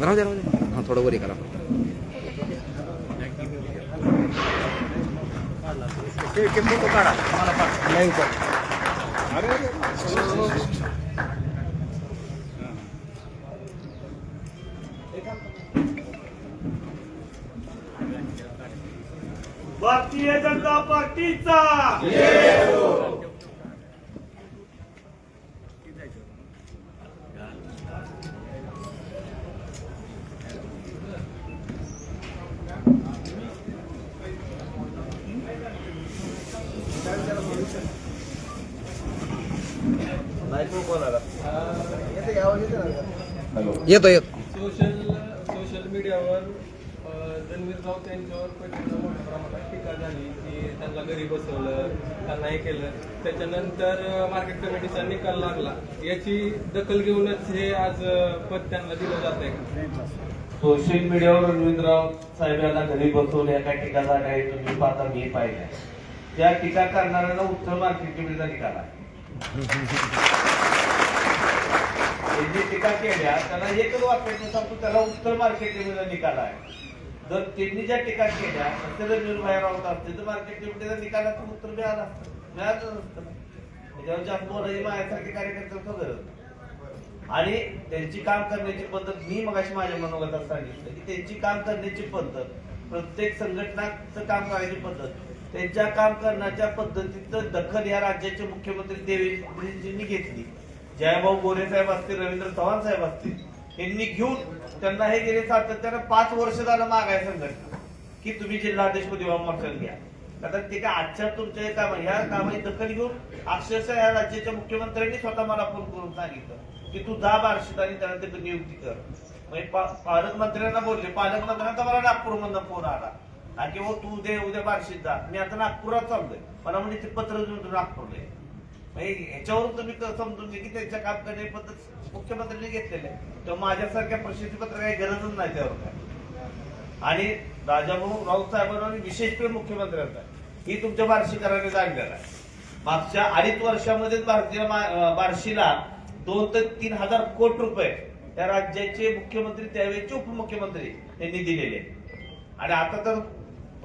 राहू द्या राहू द्या हां थोडं वरी करा. भारतीय जनता पार्टीचा. येतो येतो. सोशल सोशल मीडियावर रणवीर राऊत यांच्यावर मोठ्या प्रमाणात टीका झाली की त्यांना घरी बसवलं त्यांना हे केलं. त्याच्यानंतर मार्केट कमिटीचा निकाल लागला. याची दखल घेऊनच हे आज पद त्यांना दिलं जात आहे. सोशल मीडियावर रणवीर राऊत साहेब यांना घरी बसवले या काही टीका झाल्या आहेत तुम्ही पाहता मी पाहिल्या. त्या टीका करणाऱ्यांना उत्तर मार्केट कमिटीचा निकाल आहे. त्यांनी टीका केल्या त्याला एकच वाक्याचं सांगतो त्याला उत्तर मार्केट निकाल आहे. जर त्यांनी ज्या टीका केल्या तर निर्भया भाई राऊत असते तर मार्केट निकालाचं उत्तर मिळालं असतं. मिळालं नसतं. त्याच्यावर जास्त बोलायची माझ्यासारखे कार्यकर्ते गरज आणि त्यांची काम करण्याची पद्धत मी मगाशी माझ्या मनोगतात सांगितलं की त्यांची काम करण्याची पद्धत प्रत्येक संघटनाचं काम करायची पद्धत त्यांच्या काम करण्याच्या पद्धतीचं दखल या राज्याचे मुख्यमंत्री देवेंद्रजींनी घेतली. जयभाऊ गोरे साहेब असतील रवींद्र चव्हाण साहेब असतील यांनी घेऊन त्यांना हे गेले सातत्यानं पाच वर्ष झालं मागाय संघटना. की तुम्ही जिल्हाध्यक्षपदी दिवा मोर्चाला घ्या. आता ते काय आजच्या तुमच्या हे काम ह्या कामाची दखल घेऊन अक्षरशः या राज्याच्या मुख्यमंत्र्यांनी स्वतः मला फोन करून सांगितलं की तू जा बार्शीत आणि त्यांना तिथे नियुक्ती कर. म्हणजे पा- पालकमंत्र्यांना बोलले. पालकमंत्र्यांचा मला नागपूरमधनं फोन आला. आणि की हो तू उद्या उद्या बार्शीत जा. मी आता नागपुरात चाललोय. मला म्हणजे ते पत्र देऊन तू नागपूरला म्हणजे ह्याच्यावरून तुम्ही समजून घे की त्यांच्या काम करण्याची पद्धत मुख्यमंत्र्यांनी घेतलेली आहे तर माझ्यासारख्या प्रसिद्धी पत्र काही गरजच नाही त्यावर काय. आणि राजाभाऊ राऊत साहेबांना विशेष प्रेम मुख्यमंत्र्यांचा ही तुमच्या बार्शीकरांनी जाणलेला आहे. मागच्या अडीच वर्षामध्ये भारतीय मा- बार्शीला दोन ते तीन हजार कोटी रुपये त्या राज्याचे मुख्यमंत्री त्यावेळेचे उपमुख्यमंत्री यांनी दिलेले आहेत. आणि आता तर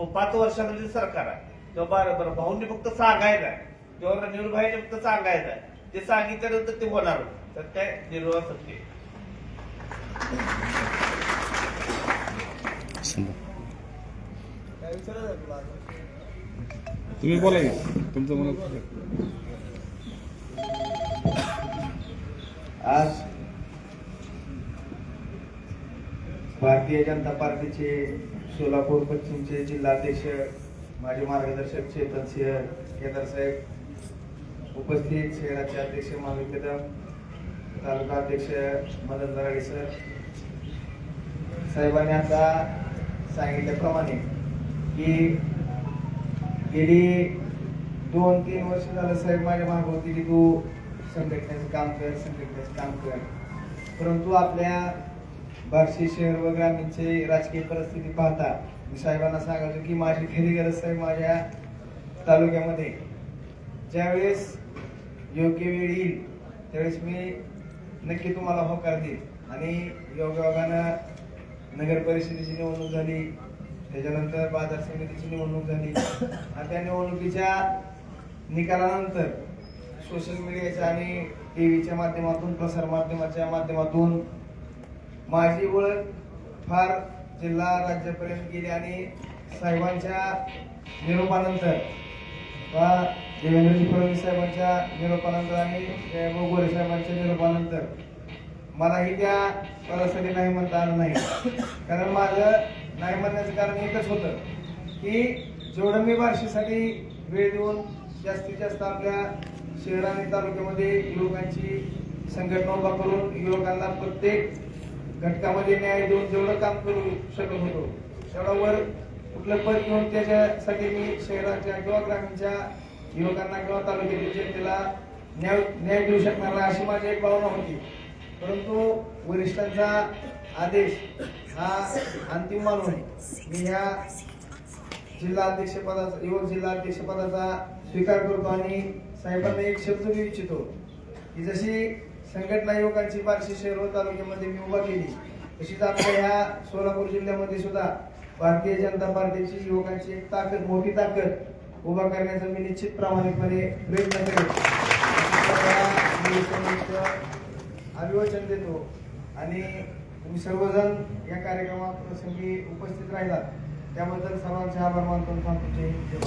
पाच वर्षामध्ये सरकार आहे. तेव्हा बरं बरं भाऊंनी फक्त सांगायला आहे. तेव्हा भाईने फक्त सांगायचं ते सांगितल्यानंतर ते होणार तर काय निर्वाह सत्य. तुम्ही बोला. तुमचं म्हणत आज भारतीय जनता पार्टीचे सोलापूर पश्चिमचे जिल्हाध्यक्ष माजी मार्गदर्शक चेतन सिंह केदार साहेब उपस्थित शहराचे अध्यक्ष महाविद्यालय कदम तालुका अध्यक्ष मदन दराडे सर. साहेबांनी आता सांगितल्याप्रमाणे की गेली दोन तीन वर्ष झालं साहेब माझ्या मागे होती की तू संघटनेचं काम कर संघटनेचं काम कर. परंतु आपल्या बार्शी शहर व ग्रामीणचे राजकीय परिस्थिती पाहता मी साहेबांना सांगायचो की माझी खरी गरज साहेब माझ्या तालुक्यामध्ये ज्यावेळेस योग्य वेळ येईल त्यावेळेस मी नक्की तुम्हाला होकार देईल आणि योगायोगानं नगर परिषदेची निवडणूक झाली त्याच्यानंतर बाजार समितीची निवडणूक झाली. आणि त्या निवडणुकीच्या निकालानंतर सोशल मीडियाच्या आणि टी व्हीच्या माध्यमातून प्रसार माध्यमाच्या माध्यमातून माझी ओळख फार जिल्हा राज्यापर्यंत गेली आणि साहेबांच्या निरोपानंतर देवेंद्रजी फडणवीस साहेबांच्या निरोपानंतर आणि जयभाऊ गोरे साहेबांच्या निरोपानंतर. मलाही त्या पदासाठी नाही म्हणता आलं नाही. कारण माझं नाही म्हणण्याचं कारण एकच होतं की जेवढं मी बार्शीसाठी वेळ देऊन जास्तीत जास्त आपल्या शहर आणि तालुक्यामध्ये युवकांची संघटना उभा करून युवकांना प्रत्येक घटकामध्ये न्याय देऊन जेवढं काम करू शकत होतो तेवढं वर कुठलं पद घेऊन त्याच्यासाठी मी शहराच्या किंवा ग्रामीणच्या युवकांना किंवा तालुक्यातील जनतेला न्याय न्याय देऊ शकणार नाही अशी माझी एक भावना होती. परंतु वरिष्ठांचा आदेश हा अंतिम मानून मी ह्या जिल्हा अध्यक्षपदाचा युवक जिल्हा अध्यक्षपदाचा स्वीकार करतो आणि साहेबांना एक शब्द देऊ इच्छितो की जशी संघटना युवकांची बार्शी शहर तालुक्यामध्ये मी उभा केली तशीच आपल्या ह्या सोलापूर जिल्ह्यामध्ये सुद्धा भारतीय जनता पार्टीची युवकांची एक ताकद मोठी ताकद उभा करण्याचा मी निश्चित प्रामाणिकपणे प्रयत्न करेन. अभिवाचन देतो आणि तुम्ही सर्वजण या कार्यक्रमात प्रसंगी उपस्थित राहिलात. त्याबद्दल सर्वांचे आभार मानतो सांगतो थांबतो. जय हिंद जय